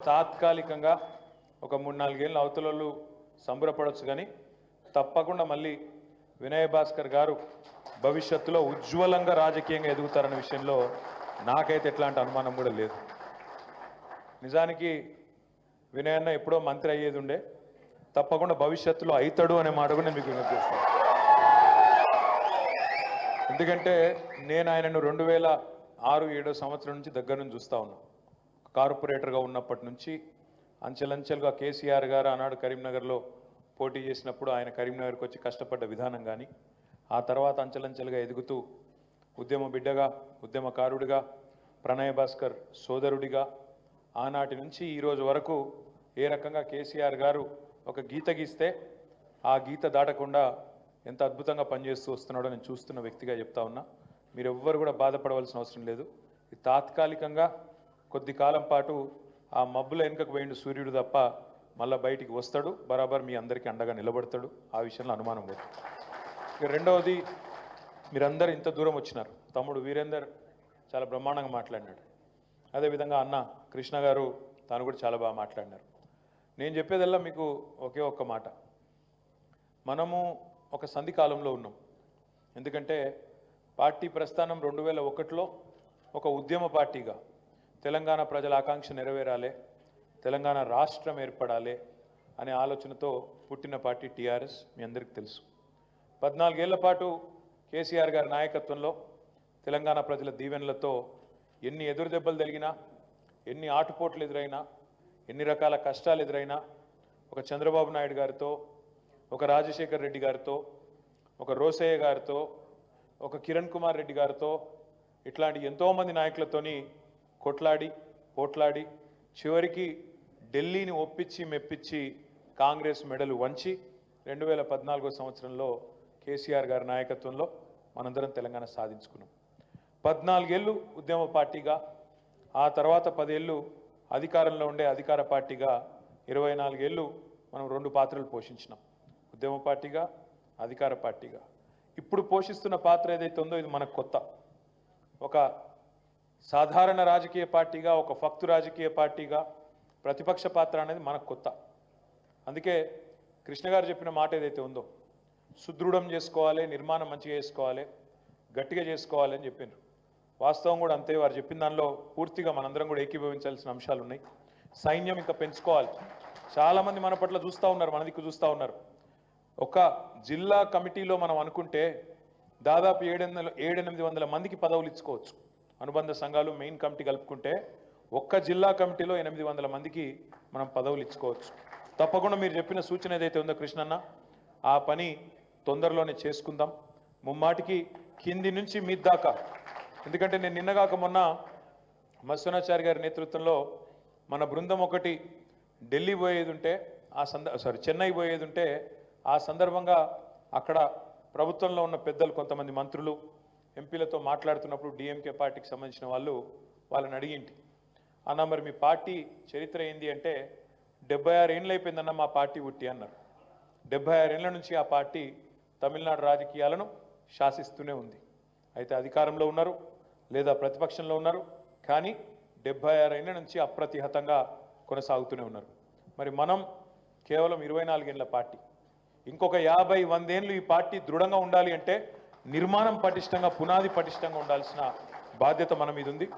తాత్కాలికంగా ఒక మూడు నాలుగేళ్ళు అవతలలో సంబరపడవచ్చు కానీ తప్పకుండా మళ్ళీ వినయ భాస్కర్ గారు భవిష్యత్తులో ఉజ్వలంగా రాజకీయంగా ఎదుగుతారన్న విషయంలో నాకైతే ఎట్లాంటి అనుమానం కూడా లేదు. నిజానికి వినయన్న ఎప్పుడో మంత్రి అయ్యేది ఉండే తప్పకుండా భవిష్యత్తులో అవుతాడు అనే మాట కూడా నేను మీకు వినిపిస్తాను చేస్తాను. ఎందుకంటే నేను ఆయనను రెండు వేల ఆరు ఏడో సంవత్సరం నుంచి దగ్గర నుంచి చూస్తా ఉన్నాను కార్పొరేటర్గా ఉన్నప్పటి నుంచి అంచెలంచెలుగా కేసీఆర్ గారు ఆనాడు కరీంనగర్లో పోటీ చేసినప్పుడు ఆయన కరీంనగర్కి వచ్చి కష్టపడ్డ విధానం కానీ ఆ తర్వాత అంచెలంచెలుగా ఎదుగుతూ ఉద్యమ బిడ్డగా ఉద్యమకారుడిగా ప్రణయ్ భాస్కర్ సోదరుడిగా ఆనాటి నుంచి ఈరోజు వరకు ఏ రకంగా కేసీఆర్ గారు ఒక గీత గీస్తే ఆ గీత దాటకుండా ఎంత అద్భుతంగా పనిచేస్తూ వస్తున్నాడో నేను చూస్తున్న వ్యక్తిగా చెప్తా ఉన్నా. మీరెవ్వరు కూడా బాధపడవలసిన అవసరం లేదు. తాత్కాలికంగా కొద్ది కాలం పాటు ఆ మబ్బుల వెనుకకు పోయిండు సూర్యుడు తప్ప మళ్ళీ బయటికి వస్తాడు. బరాబర్ మీ అందరికీ అండగా నిలబడతాడు. ఆ విషయంలో అనుమానం పోదు ఇక రెండవది మీరందరూ ఇంత దూరం వచ్చినారు. తమ్ముడు వీరేందర్ చాలా బ్రహ్మాండంగా మాట్లాడినాడు. అదేవిధంగా అన్న కృష్ణ గారు తాను కూడా చాలా బాగా మాట్లాడినారు. నేను చెప్పేదల్లా మీకు ఒకే ఒక్క మాట. మనము ఒక సంధి కాలంలో ఉన్నాం. ఎందుకంటే పార్టీ ప్రస్థానం రెండు వేల ఒకటిలో ఒక ఉద్యమ పార్టీగా తెలంగాణ ప్రజల ఆకాంక్ష నెరవేరాలి తెలంగాణ రాష్ట్రం ఏర్పడాలి అనే ఆలోచనతో పుట్టిన పార్టీ టీఆర్ఎస్ మీ అందరికీ తెలుసు. పద్నాలుగేళ్ళ పాటు కేసీఆర్ గారి నాయకత్వంలో తెలంగాణ ప్రజల దీవెనలతో ఎన్ని ఎదురు దెబ్బలు తగిలినా ఎన్ని ఆటుపోట్లు ఎదురైనా ఎన్ని రకాల కష్టాలు ఎదురైనా ఒక చంద్రబాబు నాయుడు గారితో ఒక రాజశేఖర్ రెడ్డి గారితో ఒక రోసయ్య గారితో ఒక కిరణ్ కుమార్ రెడ్డి గారితో ఇట్లాంటి ఎంతోమంది నాయకులతోని కొట్లాడి పోట్లాడి చివరికి ఢిల్లీని ఒప్పించి మెప్పించి కాంగ్రెస్ మెడలు వంచి రెండు వేల పద్నాలుగో సంవత్సరంలో కేసీఆర్ గారి నాయకత్వంలో మనందరం తెలంగాణ సాధించుకున్నాం. పద్నాలుగేళ్ళు ఉద్యమ పార్టీగా ఆ తర్వాత పదేళ్ళు అధికారంలో ఉండే అధికార పార్టీగా ఇరవై నాలుగేళ్ళు మనం రెండు పాత్రలు పోషించినాం. ఉద్యమ పార్టీగా అధికార పార్టీగా. ఇప్పుడు పోషిస్తున్న పాత్ర ఏదైతే ఉందో ఇది మనకు కొత్త. ఒక సాధారణ రాజకీయ పార్టీగా ఒక ఫక్తు రాజకీయ పార్టీగా ప్రతిపక్ష పాత్ర అనేది మనకు కొత్త. అందుకే కృష్ణ గారు చెప్పిన మాట ఏదైతే ఉందో సుదృఢం చేసుకోవాలి నిర్మాణం మంచిగా చేసుకోవాలి గట్టిగా చేసుకోవాలి అని చెప్పిండ్రు వాస్తవం కూడా అంతే వారు చెప్పిన దానిలో పూర్తిగా మనందరం కూడా ఏకీభవించాల్సిన అంశాలు ఉన్నాయి. సైన్యం ఇంకా పెంచుకోవాలి. చాలామంది మన పట్ల చూస్తూ ఉన్నారు మన దిక్కు చూస్తూ ఉన్నారు. ఒక జిల్లా కమిటీలో మనం అనుకుంటే దాదాపు ఏడెనిమిది ఏడెనిమిది వందల మందికి పదవులు ఇచ్చుకోవచ్చు. అనుబంధ సంఘాలు మెయిన్ కమిటీ కలుపుకుంటే ఒక్క జిల్లా కమిటీలో ఎనిమిది వందల మందికి మనం పదవులు ఇచ్చుకోవచ్చు. తప్పకుండా మీరు చెప్పిన సూచన ఏదైతే ఉందో కృష్ణన్న ఆ పని తొందరలోనే చేసుకుందాం. ముమ్మాటికి కింది నుంచి మీ దాకా. ఎందుకంటే నేను నిన్నగాక మొన్న మత్స్వనాచారి గారి నేతృత్వంలో మన బృందం ఒకటి ఢిల్లీ పోయేది ఉంటే ఆ సంద సారీ చెన్నై పోయేది ఉంటే ఆ సందర్భంగా అక్కడ ప్రభుత్వంలో ఉన్న పెద్దలు కొంతమంది మంత్రులు ఎంపీలతో మాట్లాడుతున్నప్పుడు డిఎంకే పార్టీకి సంబంధించిన వాళ్ళు వాళ్ళని అడిగింటి అన్న మరి మీ పార్టీ చరిత్ర ఏంది అంటే డెబ్బై ఆరు ఏళ్ళు అయిపోయిందన్న మా పార్టీ ఉట్టి అన్నారు. డెబ్బై ఆరేళ్ళ నుంచి ఆ పార్టీ తమిళనాడు రాజకీయాలను శాసిస్తూనే ఉంది. అయితే అధికారంలో ఉన్నారు లేదా ప్రతిపక్షంలో ఉన్నారు కానీ డెబ్బై ఆరేళ్ళ నుంచి అప్రతిహతంగా కొనసాగుతూనే ఉన్నారు. మరి మనం కేవలం ఇరవై నాలుగేళ్ళ పార్టీ ఇంకొక యాభై వందేళ్ళు ఈ పార్టీ దృఢంగా ఉండాలి అంటే నిర్మాణం పటిష్టంగా పునాది పటిష్టంగా ఉండాల్సిన బాధ్యత మన మీద ఉంది